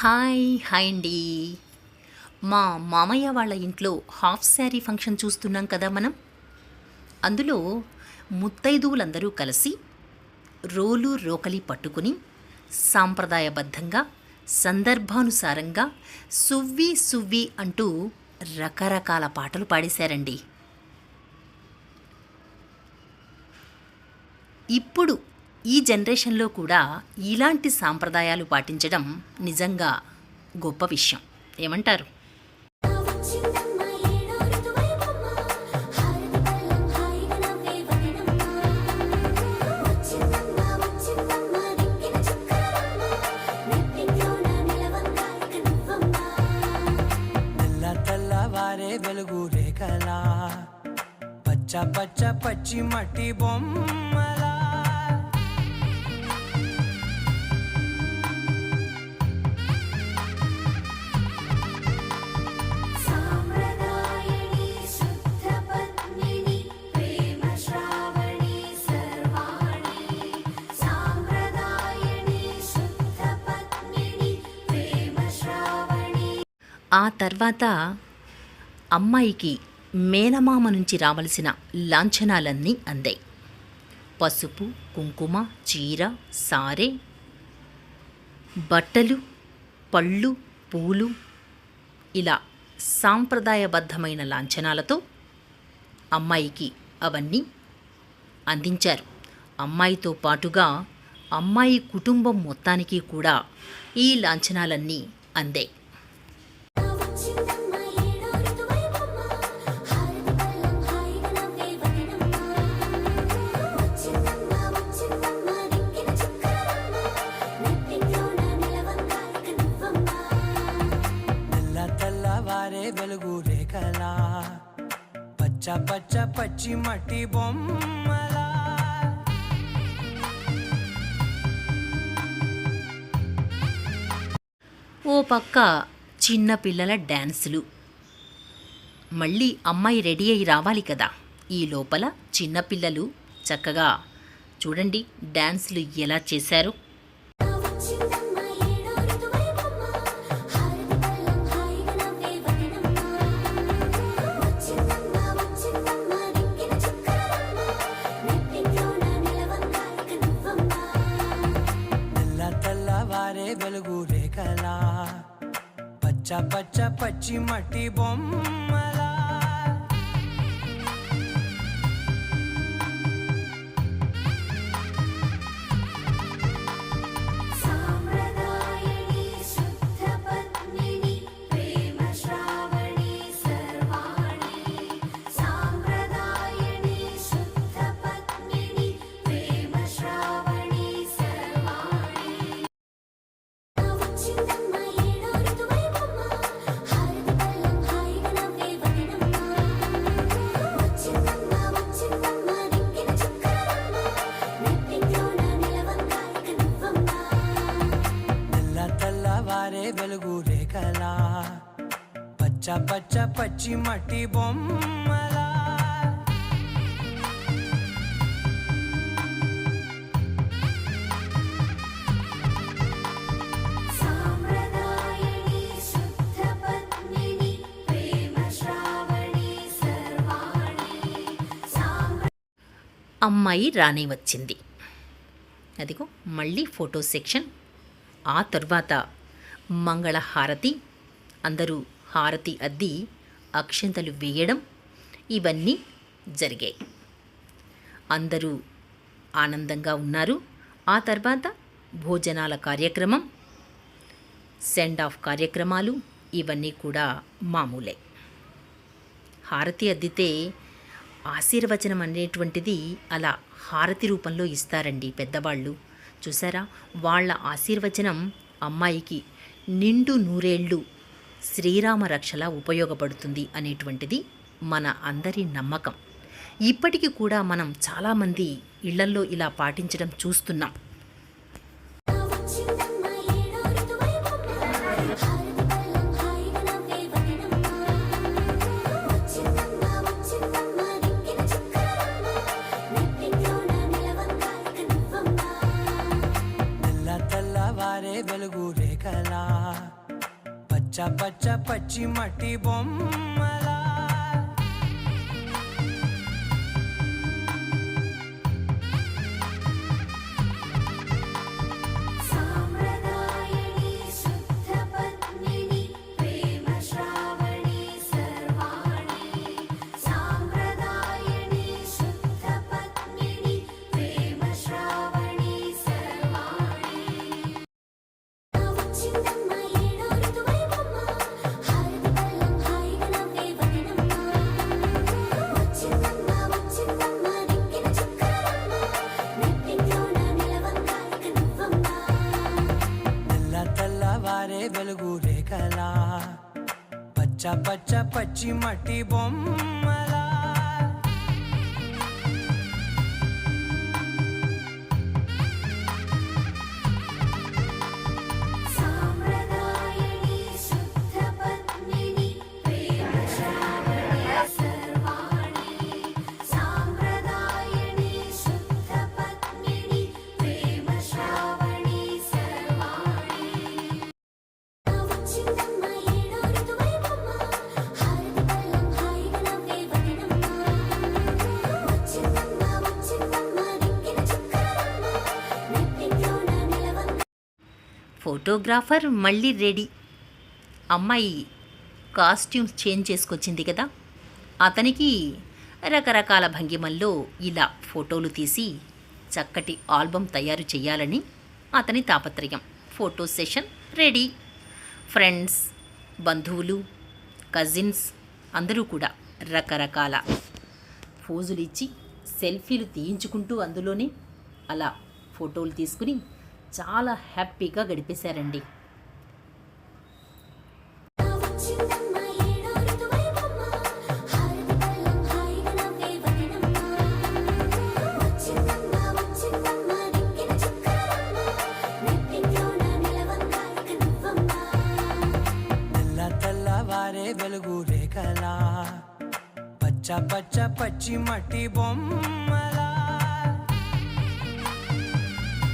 Hi hi అండి. మా మామయ్య వాళ్ళ ఇంట్లో హాఫ్ శారీ ఫంక్షన్ చూస్తున్నాం కదా మనం. అందులో ముత్తైదువులందరూ కలిసి రోలు రోకలి పట్టుకుని సాంప్రదాయబద్ధంగా సందర్భానుసారంగా సువ్వి సువ్వి అంటూ రకరకాల పాటలు పాడేశారండి. ఇప్పుడు ఈ జనరేషన్లో కూడా ఇలాంటి సాంప్రదాయాలు పాటించడం నిజంగా గొప్ప విషయం. ఏమంటారు? వెలుగు రేఖలా. పచ్చ పచ్చ పచ్చి మట్టి బొమ్మ. ఆ తర్వాత అమ్మాయికి మేనమామ నుంచి రావలసిన లాంఛనాలన్నీ అందాయి. పసుపు కుంకుమ చీర సారే బట్టలు పళ్ళు పూలు ఇలా సాంప్రదాయబద్ధమైన లాంఛనాలతో అమ్మాయికి అవన్నీ అందించారు. అమ్మాయితో పాటుగా అమ్మాయి కుటుంబం మొత్తానికి కూడా ఈ లాంఛనాలన్నీ అందాయి. పచ్చ పచ్చ పచ్చి మట్టి బొమ్మలా. ఓ పక్క చిన్న పిల్లల డ్యాన్సులు మళ్ళీ అమ్మాయి రెడీ అయి రావాలి కదా. ఈ లోపల చిన్నపిల్లలు చక్కగా చూడండి డ్యాన్సులు ఎలా చేశారు. పచ్చ పచ్చి మట్టి బొమ్మ. తెల్లవారే వెలుగు రేఖలా. పచ్చ పచ్చ పచ్చి మట్టి బొమ్మలా. సాంప్రదాయని శుద్ధ పద్మిని ప్రేమ శ్రావణి సర్వాణి. సాంప్ర అమ్మాయి రానే వచ్చింది. అదిగో మళ్ళీ ఫోటో సెక్షన్. ఆ తర్వాత మంగళ హారతి అందరూ హారతి అద్ది అక్షంతలు వేయడం ఇవన్నీ జరిగాయి. అందరూ ఆనందంగా ఉన్నారు. ఆ తర్వాత భోజనాల కార్యక్రమం సెండ్ ఆఫ్ కార్యక్రమాలు ఇవన్నీ కూడా మామూలే. హారతి అద్దితే ఆశీర్వచనం అనేటువంటిది అలా హారతి రూపంలో ఇస్తారండి పెద్దవాళ్ళు. చూసారా? వాళ్ళ ఆశీర్వచనం అమ్మాయికి నిండు నూరేళ్ళు శ్రీరామ రక్షలా ఉపయోగపడుతుంది అనేటువంటిది మన అందరి నమ్మకం. ఇప్పటికీ కూడా మనం చాలామంది ఇళ్ళల్లో ఇలా పాటించడం చూస్తున్నాం. పచ్చ పచ్చ పచ్చి మట్టి బొమ్మలా. పచ్చ పచ్చ పచ్చి మట్టి బొమ్మలా. ఫోటోగ్రాఫర్ మళ్ళీ రెడీ. అమ్మాయి కాస్ట్యూమ్స్ చేంజ్ చేసుకొచ్చింది కదా. అతనికి రకరకాల భంగిమల్లో ఇలా ఫోటోలు తీసి చక్కటి ఆల్బమ్ తయారు చేయాలని అతని తాపత్రయం. Photo session ready. ఫ్రెండ్స్ బంధువులు కజిన్స్ అందరూ కూడా రకరకాల ఫోజులు ఇచ్చి సెల్ఫీలు తీయించుకుంటూ అందులోనే అలా ఫోటోలు తీసుకుని చాలా హ్యాపీగా గడిపేశారండి. తెల్ల తెల్లవారే వెలుగు రేఖలా. పచ్చ పచ్చ పచ్చి మట్టి బొమ్మ